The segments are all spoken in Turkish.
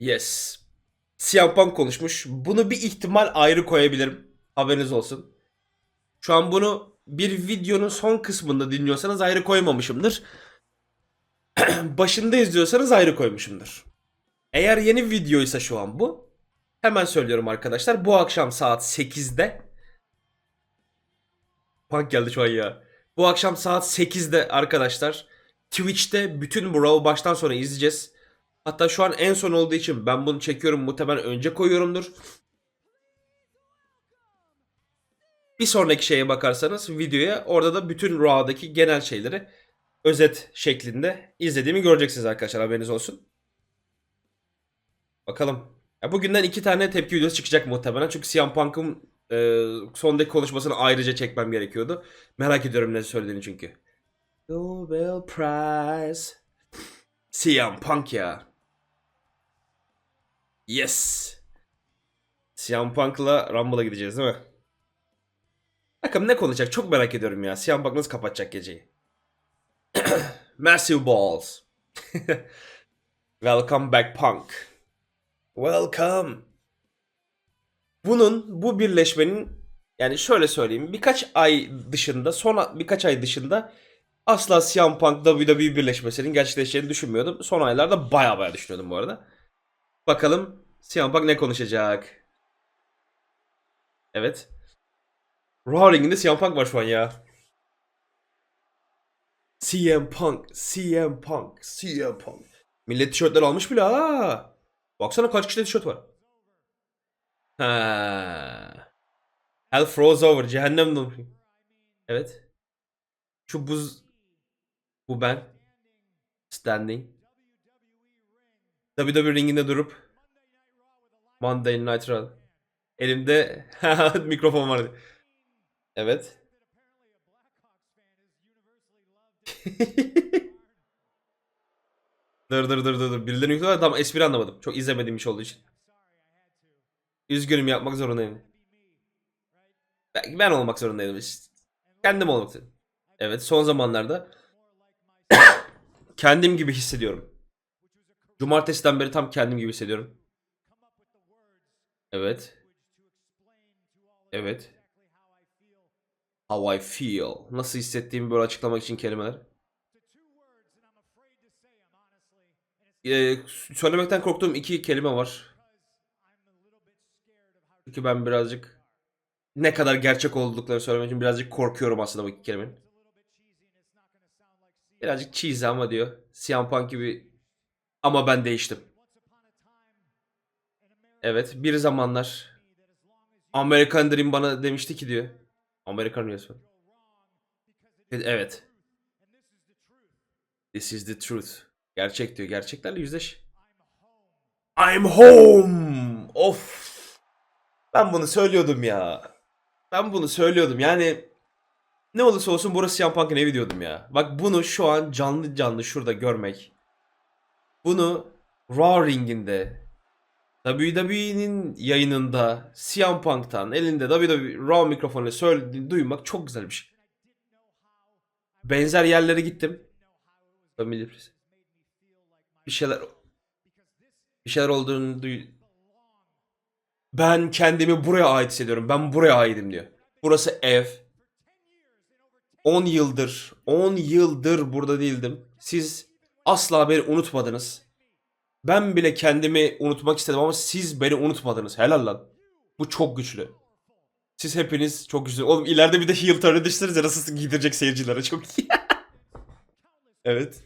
Yes. CM Punk konuşmuş. Bunu bir ihtimal ayrı koyabilirim. Haberiniz olsun. Şu an bunu bir videonun son kısmında dinliyorsanız ayrı koymamışımdır. Başında izliyorsanız ayrı koymuşumdur. Eğer yeni videoysa şu an bu. Hemen söylüyorum arkadaşlar. Bu akşam saat 8'de Punk geldi şu an ya. Bu akşam saat 8'de arkadaşlar Twitch'te bütün bu Raw baştan sona izleyeceğiz. Hatta şu an en son olduğu için ben bunu çekiyorum muhtemelen önce koyuyorumdur. Bir sonraki şeye bakarsanız videoya orada da bütün Raw'daki genel şeyleri özet şeklinde izlediğimi göreceksiniz arkadaşlar haberiniz olsun. Bakalım. Ya bugünden iki tane tepki videosu çıkacak muhtemelen. Çünkü CM Punk'ın e, sondaki konuşmasını ayrıca çekmem gerekiyordu. Merak ediyorum ne söylediğini çünkü. Nobel Prize. CM Punk ya. Yes. CM Punk'la Rumble'a gideceğiz değil mi? Bakalım ne konuşacak çok merak ediyorum ya. CM Punk nasıl kapatacak geceyi? Massive Balls. Welcome back Punk. Welcome. Bunun bu birleşmenin yani şöyle söyleyeyim birkaç ay dışında son birkaç ay dışında asla CM Punk WWE birleşmesinin gerçekleşeceğini düşünmüyordum. Son aylarda baya baya düşünüyordum bu arada. Bakalım CM Punk ne konuşacak? Evet. Raw ringinde CM Punk var şu an ya. CM Punk, CM Punk, CM Punk. Millet tişörtler almış bile ha. Baksana kaç kişide tişört var. Ha. Hell froze over. Cehennem donmuş. Evet. Şu buz. Bu ben. Standing. WWE ringinde durup. Monday Night Raw. Elimde mikrofon vardı. Evet. dur dur dur dur dur. Birileri yüklüyorlar. Tamam espri anlamadım. Çok izlemediğim iş olduğu için. Üzgünüm yapmak zorundayım. Ben, ben olmak zorundaydım işte. Kendim olmak zorundayım. Evet son zamanlarda kendim gibi hissediyorum. Cumartesiden beri tam kendim gibi hissediyorum. Evet. Evet. How I feel. Nasıl hissettiğimi böyle açıklamak için kelimeler. Ee, söylemekten korktuğum iki kelime var. Çünkü ben birazcık ne kadar gerçek olduklarını söylemek için birazcık korkuyorum aslında bu iki kelimenin. Birazcık cheesy ama diyor. Punk gibi ama ben değiştim. Evet bir zamanlar American Dream bana demişti ki diyor. Amerikan resmen. Evet. This is the truth. Gerçek diyor. Gerçeklerle yüzleş. I'm home. Of. Ben bunu söylüyordum ya. Ben bunu söylüyordum. Yani ne olursa olsun burası CM Punk'ın evi diyordum ya. Bak bunu şu an canlı canlı şurada görmek. Bunu Raw ringinde WWE'nin yayınında CM Punk'tan elinde WWE Raw mikrofonuyla söylediğini duymak çok güzel bir şey. Benzer yerlere gittim. Bir şeyler bir şeyler olduğunu duy ben kendimi buraya ait hissediyorum. Ben buraya aitim diyor. Burası ev. 10 yıldır, 10 yıldır burada değildim. Siz asla beni unutmadınız. Ben bile kendimi unutmak istedim ama siz beni unutmadınız. Helal lan. Bu çok güçlü. Siz hepiniz çok güçlü. Oğlum ileride bir de heel turn'ı düşünsenize nasıl giydirecek seyircilere. Çok iyi. evet.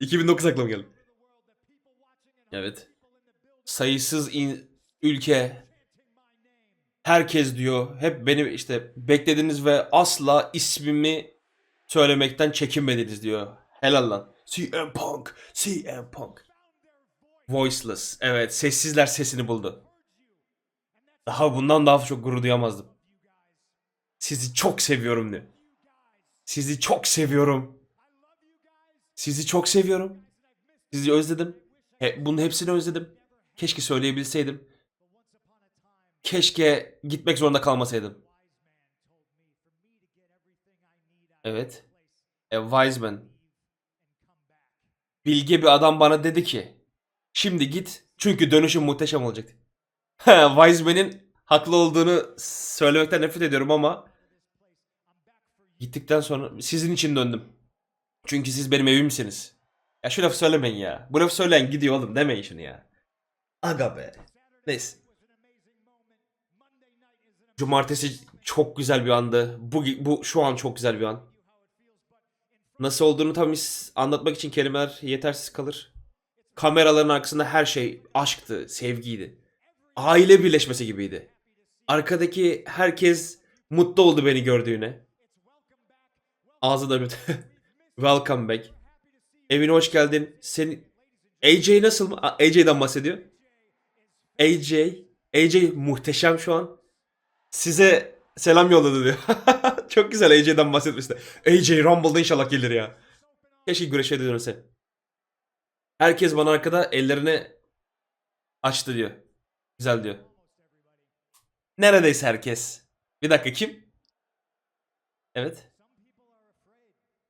2009 aklıma geldi. Evet. Sayısız ülke herkes diyor hep beni işte beklediniz ve asla ismimi söylemekten çekinmediniz diyor. Helal lan. CM Punk, CM Punk. Voiceless. Evet, sessizler sesini buldu. Daha bundan daha çok gurur duyamazdım. Sizi çok seviyorum diyor. Sizi çok seviyorum. Sizi çok seviyorum. Sizi özledim. He, bunun hepsini özledim. Keşke söyleyebilseydim. Keşke gitmek zorunda kalmasaydım. Evet. E, Wiseman. Bilge bir adam bana dedi ki. Şimdi git Çünkü dönüşüm muhteşem olacaktı. Wiseman'in haklı olduğunu söylemekten nefret ediyorum ama gittikten sonra sizin için döndüm. Çünkü siz benim evimsiniz. Ya şu lafı söylemeyin ya. Bu lafı söyleyen gidiyor oğlum demeyin şunu ya. Aga be. Neyse. Cumartesi çok güzel bir andı. Bu, bu şu an çok güzel bir an. Nasıl olduğunu tabii anlatmak için kelimeler yetersiz kalır. Kameraların arkasında her şey aşktı, sevgiydi. Aile birleşmesi gibiydi. Arkadaki herkes mutlu oldu beni gördüğüne. Ağzı da Welcome back. Evine hoş geldin. Seni AJ nasıl AJ'den bahsediyor. AJ, AJ muhteşem şu an. Size selam yolladı diyor. Çok güzel AJ'den bahsetmesi de. AJ Rumble'da inşallah gelir ya. Keşke güreşe de dönse. Herkes bana arkada ellerini açtı diyor. Güzel diyor. Neredeyse herkes. Bir dakika kim? Evet.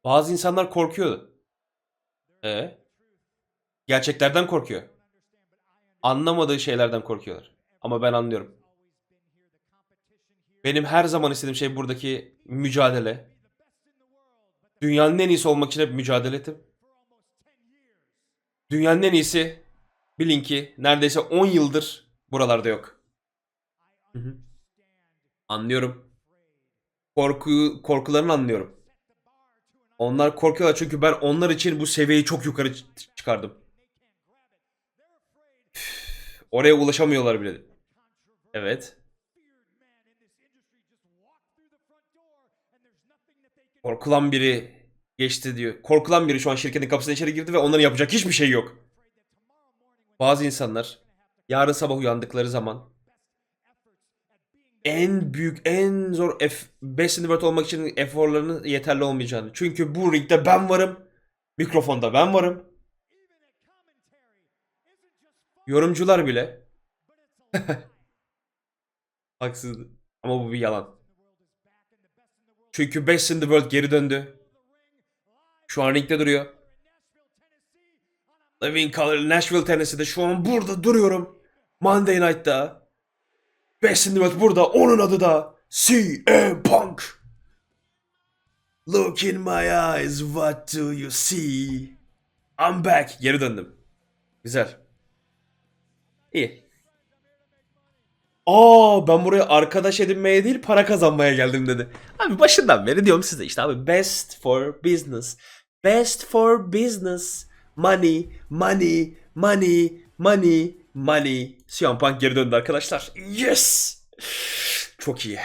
Bazı insanlar korkuyordu. Ee? Gerçeklerden korkuyor. Anlamadığı şeylerden korkuyorlar. Ama ben anlıyorum. Benim her zaman istediğim şey buradaki mücadele. Dünyanın en iyisi olmak için hep mücadele ettim. Dünyanın en iyisi bilin ki neredeyse 10 yıldır buralarda yok. Hı hı. Anlıyorum. Korku korkularını anlıyorum. Onlar korkuyorlar çünkü ben onlar için bu seviyeyi çok yukarı çıkardım. Üf, Oraya ulaşamıyorlar bile. Evet. Korkulan biri geçti diyor. Korkulan biri şu an şirketin kapısına içeri girdi ve onların yapacak hiçbir şey yok. Bazı insanlar yarın sabah uyandıkları zaman en büyük, en zor F Best in the World olmak için eforlarının yeterli olmayacağını. Çünkü bu ringde ben varım. Mikrofonda ben varım. Yorumcular bile. Haksız. Ama bu bir yalan. Çünkü Best in the World geri döndü. Şu an ringde duruyor. Living Color Nashville Tennessee'de şu an burada duruyorum. Monday Night'ta. Best in the World burada. Onun adı da CM Punk. Look in my eyes, what do you see? I'm back. Geri döndüm. Güzel. İyi. Aa ben buraya arkadaş edinmeye değil para kazanmaya geldim dedi. Abi başından beri diyorum size işte abi best for business. Best for business. Money, money, money, money, money. CM Punk geri döndü arkadaşlar. Yes! Çok iyi.